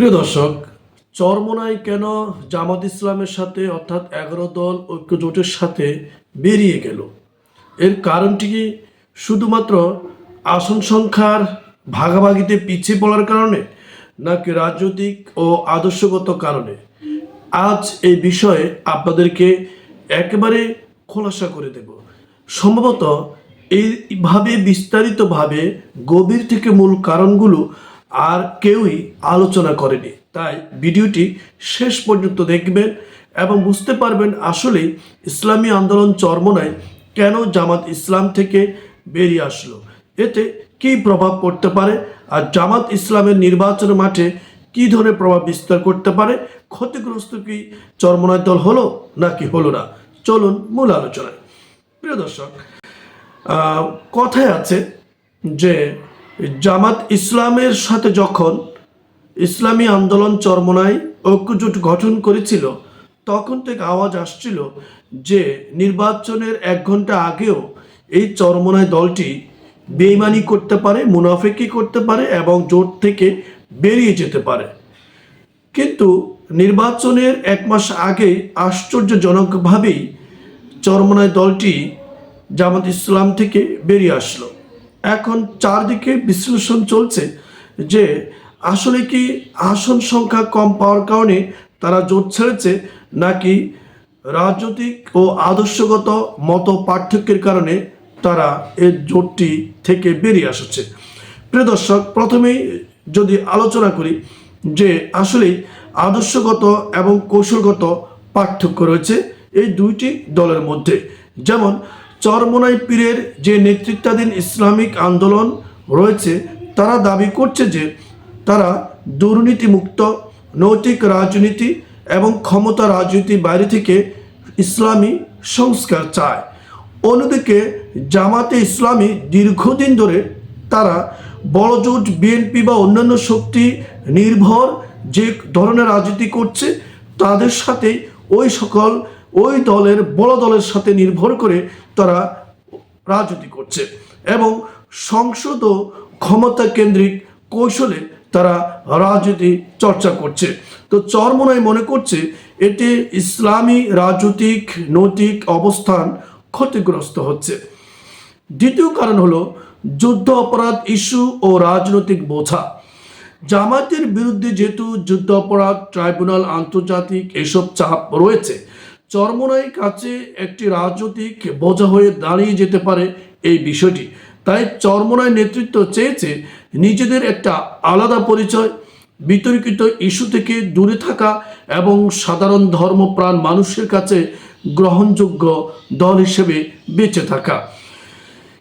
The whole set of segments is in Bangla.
প্রিয় দর্শক, চরমোনাই কেন জামাত ইসলামের সাথে অর্থাৎ এগারো দল ঐক্যজোটের সাথে বেরিয়ে গেল? এর কারণটি কি শুধুমাত্র আসন সংখ্যার ভাগাভাগিতে পিছিয়ে পড়ার কারণে, নাকি রাজনৈতিক ও আদর্শগত কারণে? আজ এই বিষয়ে আপনাদেরকে একেবারে খোলাসা করে দেব। সম্ভবত এইভাবে বিস্তারিতভাবে গভীর থেকে মূল কারণগুলো আর কেউই আলোচনা করেনি। তাই ভিডিওটি শেষ পর্যন্ত দেখবেন এবং বুঝতে পারবেন আসলে ইসলামী আন্দোলন চরমনায় কেন জামাত ইসলাম থেকে বেরিয়ে আসলো। এতে কী প্রভাব পড়তে পারে আর জামাত ইসলামের নির্বাচন মাঠে কী ধরনের প্রভাব বিস্তার করতে পারে? ক্ষতিগ্রস্ত কি চরমনায় দল হলো নাকি হলো না? চলুন মূল আলোচনায়। প্রিয় দর্শক কথায় আছে যে জামাত ইসলামের সাথে যখন ইসলামী আন্দোলন চরমনায় ঐক্যজোট গঠন করেছিল, তখন থেকে আওয়াজ আসছিল যে নির্বাচনের এক ঘণ্টা আগেও এই চরমনায় দলটি বেইমানি করতে পারে, মুনাফেকি করতে পারে এবং জোট থেকে বেরিয়ে যেতে পারে। কিন্তু নির্বাচনের এক মাস আগে আশ্চর্যজনকভাবেই চরমনায় দলটি জামাত ইসলাম থেকে বেরিয়ে আসলো। এখন চারদিকে বিশ্লেষণ চলছে যে আসলে কি আসন সংখ্যা কম পাওয়ার কারণে তারা জোট ছেড়েছে নাকি রাজনৈতিক ও আদর্শগত মত পার্থক্যের কারণে তারা এই জোটটি থেকে বেরিয়ে আসছে। প্রিয় দর্শক, প্রথমেই যদি আলোচনা করি যে আসলে আদর্শগত এবং কৌশলগত পার্থক্য রয়েছে এই দুইটি দলের মধ্যে। যেমন চরমোনাই পীরের যে নেতৃত্বাধীন ইসলামিক আন্দোলন রয়েছে, তারা দাবি করছে যে তারা দুর্নীতিমুক্ত নৈতিক রাজনীতি এবং ক্ষমতা রাজনীতি বাইরে থেকে ইসলামী সংস্কার চায়। অন্যদিকে জামাতে ইসলামী দীর্ঘদিন ধরে তারা বড় জোট বিএনপি বা অন্যান্য শক্তি নির্ভর যে ধরনের রাজনীতি করছে, তাদের সাথে ওই সকল ওই দলের বড় দলের সাথে নির্ভর করে তারা রাজনীতি করছে এবং সংসদ ও ক্ষমতা কেন্দ্রিক কৌশলে তারা রাজনীতি চর্চা করছে। তো চরমনায় মনে করছে এতে ইসলামী রাজনৈতিক, নৈতিক অবস্থান ক্ষতিগ্রস্ত হচ্ছে। দ্বিতীয় কারণ হলো যুদ্ধ অপরাধ ইস্যু ও রাজনৈতিক বোঝা। জামাতের বিরুদ্ধে যেহেতু যুদ্ধ অপরাধ, ট্রাইব্যুনাল, আন্তর্জাতিক এসব চাপ রয়েছে চরমনাই কাছে একটি রাজনৈতিক বোঝা হয়ে দাঁড়িয়ে যেতে পারে এই বিষয়টি। তাই চরমনায় নেতৃত্ব চেয়েছে নিজেদের একটা আলাদা পরিচয়, বিতর্কিত ইস্যু থেকে দূরে থাকা এবং সাধারণ ধর্মপ্রাণ মানুষের কাছে গ্রহণযোগ্য দল হিসেবে বেঁচে থাকা।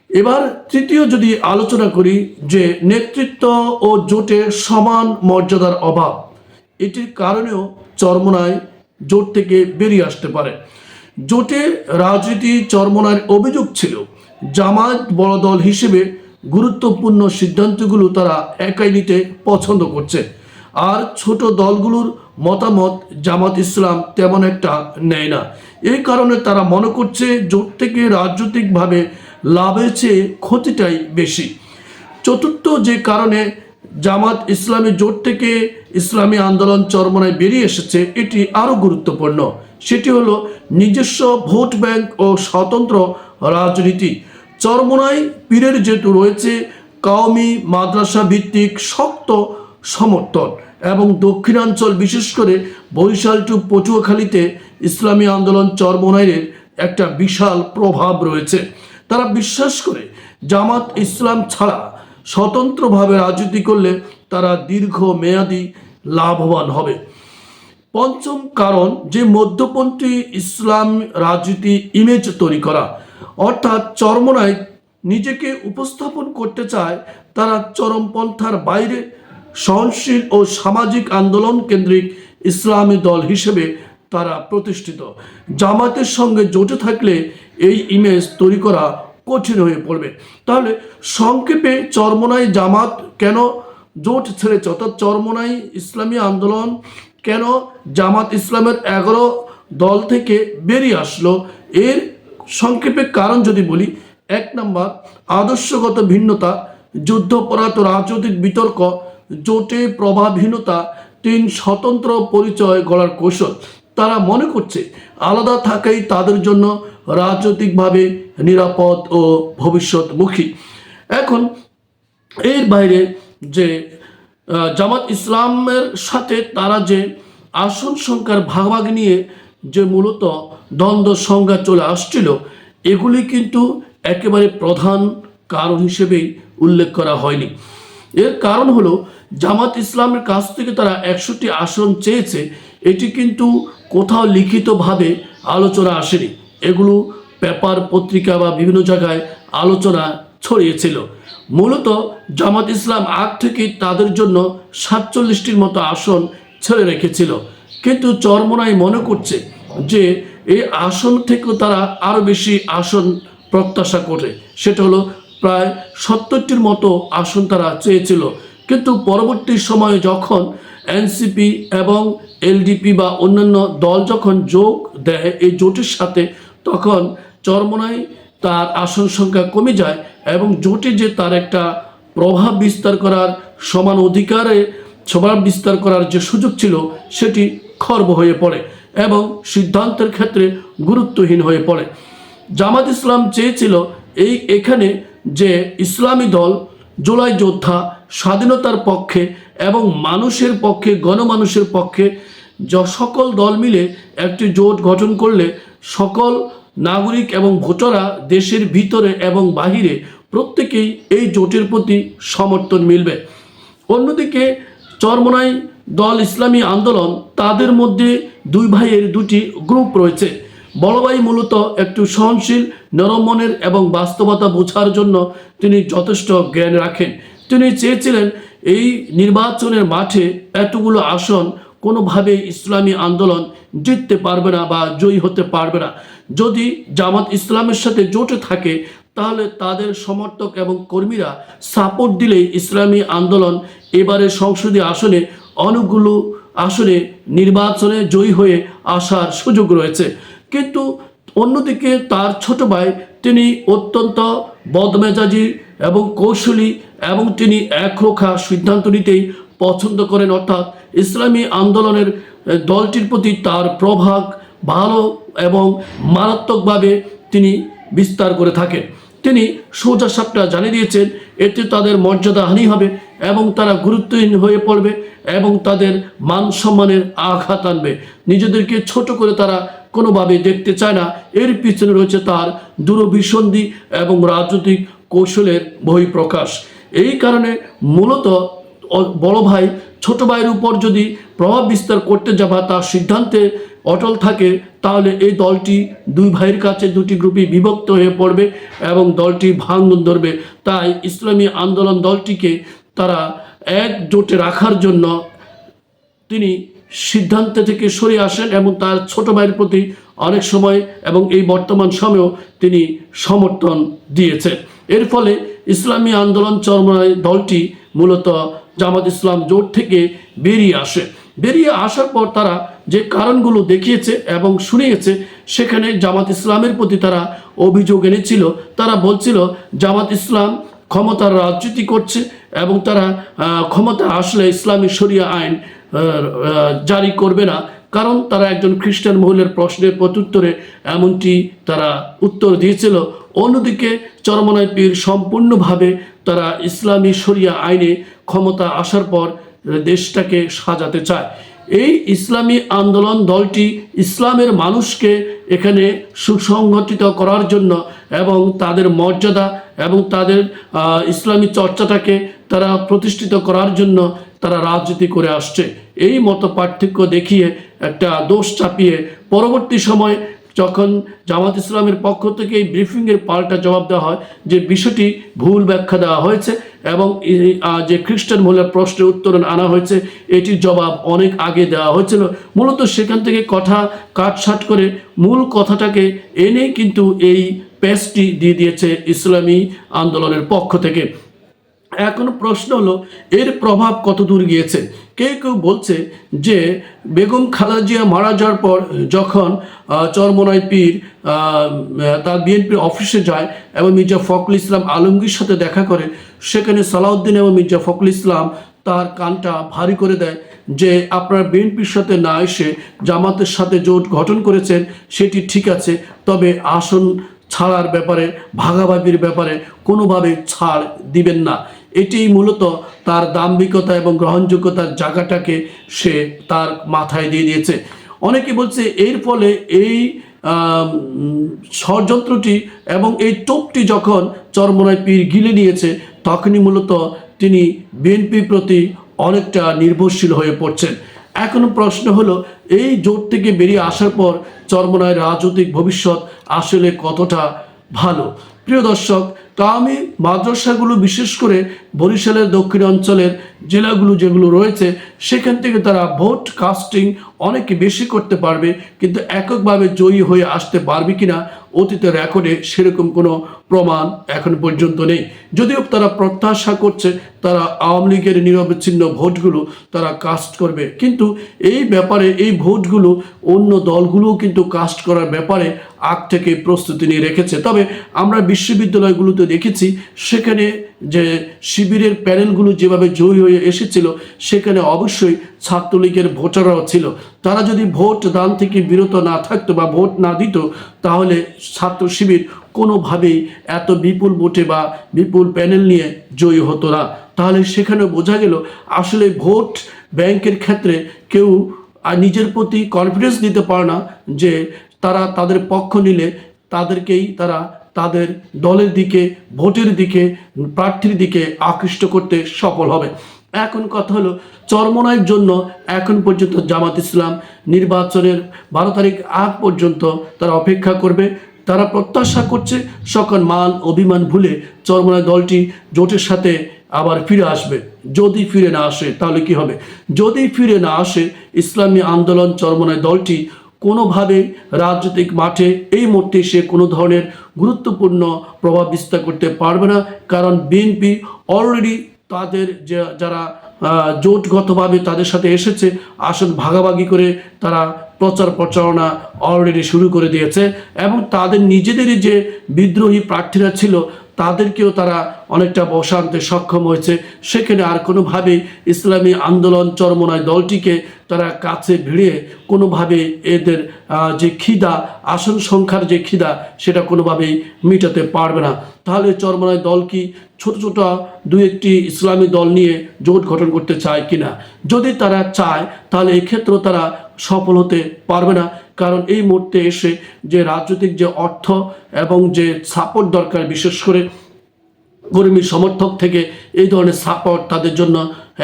এবার তৃতীয় যদি আলোচনা করি যে নেতৃত্ব ও জোটে সমান মর্যাদার অভাব, এটির কারণেও চরমনায় জোট থেকে বেরিয়ে আসতে পারে। জোটে রাজনীতি চরমনার অভিযোগ ছিল, জামায়াত বড় দল হিসেবে গুরুত্বপূর্ণ সিদ্ধান্তগুলো তারা একাই নিতে পছন্দ করছে। আর ছোট দলগুলোর মতামত জামাত ইসলাম তেমন একটা নেয় না। এই কারণে তারা মনে করছে জোট থেকে রাজনৈতিকভাবে লাভের চেয়ে ক্ষতিটাই বেশি। চতুর্থ যে কারণে জামাত ইসলামী জোট থেকে ইসলামী আন্দোলন চরমনায় বেরিয়ে এসেছে, এটি আরও গুরুত্বপূর্ণ। সেটি হলো নিজস্ব ভোট ব্যাংক ও স্বতন্ত্র রাজনীতি। চরমনায় পীরের যেহেতু রয়েছে, কাওমি মাদ্রাসা ভিত্তিক শক্ত সমর্থন এবং দক্ষিণাঞ্চল, বিশেষ করে বরিশাল টু পটুয়াখালীতে ইসলামী আন্দোলন চরমনাইয়ের একটা বিশাল প্রভাব রয়েছে। তারা বিশ্বাস করে, জামাত ইসলাম ছাড়া স্বতন্ত্রভাবে রাজনীতি করলে তারা দীর্ঘ মেয়াদি লাভবান হবে। পঞ্চম কারণ যে মধ্যপন্থী ইসলাম রাজনীতি ইমেজ তৈরি করা। অর্থাৎ চরমনায় নিজেকে উপস্থাপন করতে চায় তারা চরমপন্থার বাইরে সহনশীল ও সামাজিক আন্দোলন কেন্দ্রিক ইসলামী দল হিসেবে তারা প্রতিষ্ঠিত। জামাতের সঙ্গে জোটে থাকলে এই ইমেজ তৈরি করা কঠিন হয়ে পড়বে। তাহলে সংক্ষেপে চরমনাই জামাত কেন জোট ছেড়েছে? অর্থাৎ চরমনাই ইসলামী আন্দোলন কেন জামাত ইসলামের এগারো দল থেকে বেরিয়ে আসলো? এর সংক্ষেপে কারণ যদি বলি, এক নম্বর, আদর্শগত ভিন্নতা, যুদ্ধপরাধ, রাজনৈতিক বিতর্ক, জোটে প্রভাবহীনতা, তিন, স্বতন্ত্র পরিচয় গড়ার কৌশল। তারা মনে করছে আলাদা থাকাই তাদের জন্য রাজনৈতিকভাবে নিরাপদ ও ভবিষ্যৎমুখী। এখন এর বাইরে যে জামাত ইসলামের সাথে তারা যে আসন সংখ্যার ভাগাভাগি নিয়ে যে মূলত দ্বন্দ্ব সংজ্ঞা চলে আসছিল, এগুলি কিন্তু একেবারে প্রধান কারণ হিসেবেই উল্লেখ করা হয়নি। এর কারণ হলো, জামাত ইসলামের কাছ থেকে তারা একষট্টি আসন চেয়েছে এটি কিন্তু কোথাও লিখিতভাবে আলোচনা আসেনি। এগুলো পেপার, পত্রিকা বা বিভিন্ন জায়গায় আলোচনা ছড়িয়েছিল। মূলত জামাত ইসলাম আগ থেকেই তাদের জন্য সাতচল্লিশটির মতো আসন ছেড়ে রেখেছিল। কিন্তু চরমনাই মনে করছে যে এই আসন থেকেও তারা আরও বেশি আসন প্রত্যাশা করে সেটা হলো প্রায় সত্তরটির মতো আসন তারা চেয়েছিল। কিন্তু পরবর্তী সময়ে যখন এনসিপি এবং এলডিপি বা অন্যান্য দল যখন যোগ দেয় এই জোটের সাথে, তখন চরমনায় তার আসন সংখ্যা কমে যায় এবং জোটে যে তার একটা প্রভাব বিস্তার করার সমান অধিকারে সবার বিস্তার করার যে সুযোগ ছিল, সেটি খর্ব হয়ে পড়ে এবং সিদ্ধান্তের ক্ষেত্রে গুরুত্বহীন হয়ে পড়ে। জামাত ইসলাম চেয়েছিল এই এখানে যে ইসলামী দল জুলাই যোদ্ধা স্বাধীনতার পক্ষে এবং মানুষের পক্ষে, গণমানুষের পক্ষে য, সকল দল মিলে একটি জোট গঠন করলে সকল নাগরিক এবং ভোটাররা দেশের ভিতরে এবং বাহিরে প্রত্যেকেই এই জোটের প্রতি সমর্থন মিলবে। অন্যদিকে চরমনাই দল ইসলামী আন্দোলন, তাদের মধ্যে দুই ভাইয়ের দুটি গ্রুপ রয়েছে। বড় ভাই মূলত একটু সহনশীল, নরম মনের এবং বাস্তবতা বোঝার জন্য তিনি যথেষ্ট জ্ঞান রাখেন। তিনি চেয়েছিলেন এই নির্বাচনের মাঠে এতগুলো আসন কোনোভাবে ইসলামী আন্দোলন জিততে পারবে না বা জয়ী হতে পারবে না। যদি জামাত ইসলামের সাথে জোটে থাকে, তাহলে তাদের সমর্থক এবং কর্মীরা সাপোর্ট দিলেই ইসলামী আন্দোলন এবারে সংসদীয় আসনে অনেকগুলো আসনে নির্বাচনে জয়ী হয়ে আসার সুযোগ রয়েছে। কিন্তু অন্যদিকে তার ছোট ভাই, তিনি অত্যন্ত বদমেজাজি এবং কৌশলী এবং তিনি একরোখা সিদ্ধান্ত নিতেই পছন্দ করেন, অর্থাৎ ইসলামী আন্দোলনের দলটির প্রতি তার প্রভাব ভালো এবং মারাত্মকভাবে তিনি বিস্তার করে থাকেন। তিনি সোজা সাপটা জানিয়ে দিয়েছেন, এতে তাদের মর্যাদা হানি হবে এবং তারা গুরুত্বহীন হয়ে পড়বে এবং তাদের মান সম্মানের আঘাত আনবে। নিজেদেরকে ছোট করে তারা কোনোভাবে দেখতে চায় না। এর পিছনে রয়েছে তার দূরভিসন্ধি এবং রাজনৈতিক কৌশলের বহিঃপ্রকাশ। এই কারণে মূলত বড় ভাই, ছোট ভাইয়ের উপর যদি প্রভাব বিস্তার করতে যাবা, তার সিদ্ধান্তে অটল থাকে, তাহলে এই দলটি দুই ভাইয়ের কাছে দুটি গ্রুপে বিভক্ত হয়ে পড়বে এবং দলটি ভাঙন ধরবে। তাই ইসলামী আন্দোলন দলটিকে তারা একজোটে রাখার জন্য তিনি সিদ্ধান্ত থেকে সরে আসেন এবং তার ছোট ভাইয়ের প্রতি অনেক সময় এবং এই বর্তমান সময়েও তিনি সমর্থন দিয়েছেন। এর ফলে ইসলামী আন্দোলন চরমায় দলটি মূলত জামাত ইসলাম জোট থেকে বেরিয়ে আসে। বেরিয়ে আসার পর তারা যে কারণগুলো দেখিয়েছে এবং শুনিয়েছে, সেখানে জামাত ইসলামের প্রতি তারা অভিযোগ এনেছিল। তারা বলছিল, জামাত ইসলাম ক্ষমতার রাজনীতি করছে এবং তারা ক্ষমতা আসলে ইসলামী শরিয়া আইন জারি করবে না। কারণ তারা একজন খ্রিস্টান মহিলার প্রশ্নের প্রত্যুত্তরে এমনটি তারা উত্তর দিয়েছিল। অন্যদিকে চরমনায় পীর সম্পূর্ণভাবে তারা ইসলামী শরিয়া আইনে ক্ষমতা আসার পর দেশটাকে সাজাতে চায়। এই ইসলামী আন্দোলন দলটি ইসলামের মানুষকে এখানে সুসংগঠিত করার জন্য এবং তাদের মর্যাদা এবং তাদের ইসলামী চর্চাটাকে তারা প্রতিষ্ঠিত করার জন্য তারা রাজনীতি করে আসছে। এই মতো পার্থক্য দেখিয়ে একটা দোষ চাপিয়ে পরবর্তী সময় যখন জামাত ইসলামের পক্ষ থেকে এই ব্রিফিংয়ের পাল্টা জবাব দেওয়া হয়, যে বিষয়টি ভুল ব্যাখ্যা দেওয়া হয়েছে এবং যে খ্রিস্টান মহিলার প্রশ্নের উত্তরণ আনা হয়েছে, এটির জবাব অনেক আগে দেওয়া হয়েছিল। মূলত সেখান থেকে কথা কাটছাট করে মূল কথাটাকে এনে কিন্তু এই পেজটি দিয়ে দিয়েছে ইসলামী আন্দোলনের পক্ষ থেকে। এখন প্রশ্ন হলো এর প্রভাব কত দূর গিয়েছে? কেউ কেউ বলছে যে বেগম খালেদা জিয়া মারা যাওয়ার পর যখন আহ, চরমনাই পীর তার বিএনপির অফিসে যায় এবং মির্জা ফখরুল ইসলাম আলমগীর সাথে দেখা করে সেখানে সালাউদ্দিন এবং মির্জা ফখরুল ইসলাম তার কানটা ভারী করে দেয় যে আপনার বিএনপির সাথে না এসে জামাতের সাথে জোট গঠন করেছেন সেটি ঠিক আছে তবে আসন ছাড়ার ব্যাপারে ভাগাভাগির ব্যাপারে কোনোভাবে ছাড় দিবেন না। এটি মূলত তার দাম্ভিকতা এবং গ্রহণযোগ্যতার জায়গাটাকে সে তার মাথায় দিয়ে দিয়েছে। অনেকে বলছে এর ফলে এই ষড়যন্ত্রটি এবং এই টোপটি যখন চরমনায় পীর গিলে নিয়েছে, তখনই মূলত তিনি বিএনপির প্রতি অনেকটা নির্ভরশীল হয়ে পড়ছেন। এখন প্রশ্ন হলো, এই জোট থেকে বেরিয়ে আসার পর চরমনায় রাজনৈতিক ভবিষ্যৎ আসলে কতটা ভালো? প্রিয় দর্শক তা আমি মাদ্রাসাগুলো বিশেষ করে বরিশালের দক্ষিণ অঞ্চলের জেলাগুলো যেগুলো রয়েছে, সেখান থেকে তারা ভোট কাস্টিং অনেক বেশি করতে পারবে, কিন্তু এককভাবে জয়ী হয়ে আসতে পারবে কিনা অতীতের রেকর্ডে সেরকম কোনো প্রমাণ এখন পর্যন্ত নেই। যদিও তারা প্রত্যাশা করছে তারা আওয়ামী লীগের নিরবিচ্ছিন্ন ভোটগুলো তারা কাস্ট করবে, কিন্তু এই ব্যাপারে, এই ভোটগুলো অন্য দলগুলোও কিন্তু কাস্ট করার ব্যাপারে আগ থেকে প্রস্তুতি নিয়ে রেখেছে। তবে আমরা বিশ্ববিদ্যালয়গুলোতে দেখেছি, সেখানে যে শিবিরের প্যানেলগুলো যেভাবে জয়ী হয়ে এসেছিল, সেখানে অবশ্যই ছাত্রলীগের ভোটাররাও ছিল। তারা যদি ভোট দান থেকে বিরত না থাকতো বা ভোট না দিত, তাহলে ছাত্র শিবির কোনোভাবেই এত বিপুল ভোটে বা বিপুল প্যানেল নিয়ে জয়ী হতো না। তাহলে সেখানে বোঝা গেল, আসলে ভোট ব্যাংকের ক্ষেত্রে কেউ আর নিজের প্রতি কনফিডেন্স দিতে পারে না যে তারা তাদের পক্ষ নিলে তাদেরকেই তারা তাদের দলের দিকে, ভোটের দিকে, প্রার্থীর দিকে আকৃষ্ট করতে সফল হবে। এখন কথা হলো চরমনায়ের জন্য এখন পর্যন্ত জামাত ইসলাম নির্বাচনের বারো তারিখ আগ পর্যন্ত তারা অপেক্ষা করবে। তারা প্রত্যাশা করছে সকল মান অভিমান ভুলে চরমনায় দলটি জোটের সাথে আবার ফিরে আসবে। যদি ফিরে না আসে তাহলে কি হবে? যদি ফিরে না আসে, ইসলামী আন্দোলন চরমনায় দলটি কোনোভাবে রাজনৈতিক মাঠে এই মুহূর্তে সে কোনো ধরনের গুরুত্বপূর্ণ প্রভাব বিস্তার করতে পারবে না, কারণ বিএনপি অলরেডি তাদের যারা জোটগতভাবে তাদের সাথে এসেছে, আসন ভাগাভাগি করে তারা প্রচার প্রচারণা অলরেডি শুরু করে দিয়েছে এবং তাদের নিজেদেরই যে বিদ্রোহী প্রার্থীরা ছিল তাদেরকেও তারা অনেকটা বসানতে সক্ষম হয়েছে। সেখানে আর কোনোভাবেই ইসলামী আন্দোলন চরমনায় দলটিকে তারা কাছে ভিড়ে কোনোভাবে এদের যে খিদা আসন সংখ্যার যে খিদা, সেটা কোনোভাবেই মেটাতে পারবে না। তাহলে চরমনায় দল কি ছোট ছোট দু একটি ইসলামী দল নিয়ে জোট গঠন করতে চায় কিনা? যদি তারা চায়, তাহলে এক্ষেত্রেও তারা সফল হতে পারবে না। কারণ এই মুহূর্তে এসে যে রাজনৈতিক যে অর্থ এবং যে সাপোর্ট দরকার, বিশেষ করে কর্মী সমর্থক থেকে, এই ধরনের সাপোর্ট তাদের জন্য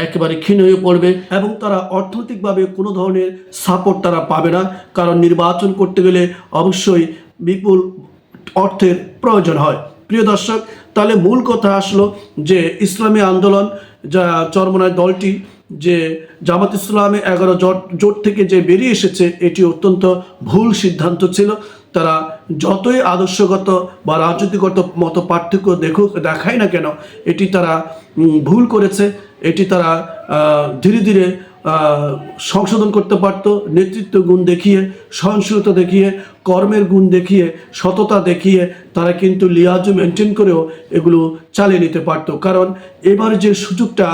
একেবারে ক্ষীণ হয়ে পড়বে এবং তারা অর্থনৈতিকভাবে কোনো ধরনের সাপোর্ট তারা পাবে না। কারণ নির্বাচন করতে গেলে অবশ্যই বিপুল অর্থের প্রয়োজন হয়। প্রিয় দর্শক, তাহলে মূল কথা আসলো যে ইসলামী আন্দোলন, যা চরমনায় দলটি যে জামাত ইসলামে এগারো জোট জোট থেকে যে বেরিয়ে এসেছে, এটি অত্যন্ত ভুল সিদ্ধান্ত ছিল। তারা যতই আদর্শগত বা রাজনীতিগত মতো পার্থক্য দেখুক, দেখায় না কেন, এটি তারা ভুল করেছে। এটি তারা ধীরে ধীরে সংশোধন করতে পারতো নেতৃত্ব গুণ দেখিয়ে সহনশীলতা দেখিয়ে, কর্মের গুণ দেখিয়ে, সততা দেখিয়ে তারা কিন্তু লিয়াজ মেনটেন করেও এগুলো চালিয়ে নিতে পারতো। কারণ এবার যে সুযোগটা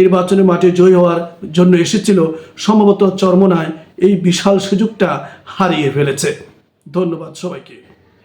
নির্বাচনের মাঠে জয়ী হওয়ার জন্য এসেছিল, সম্ভবত চরমনায় এই বিশাল সুযোগটা হারিয়ে ফেলেছে। ধন্যবাদ সবাইকে।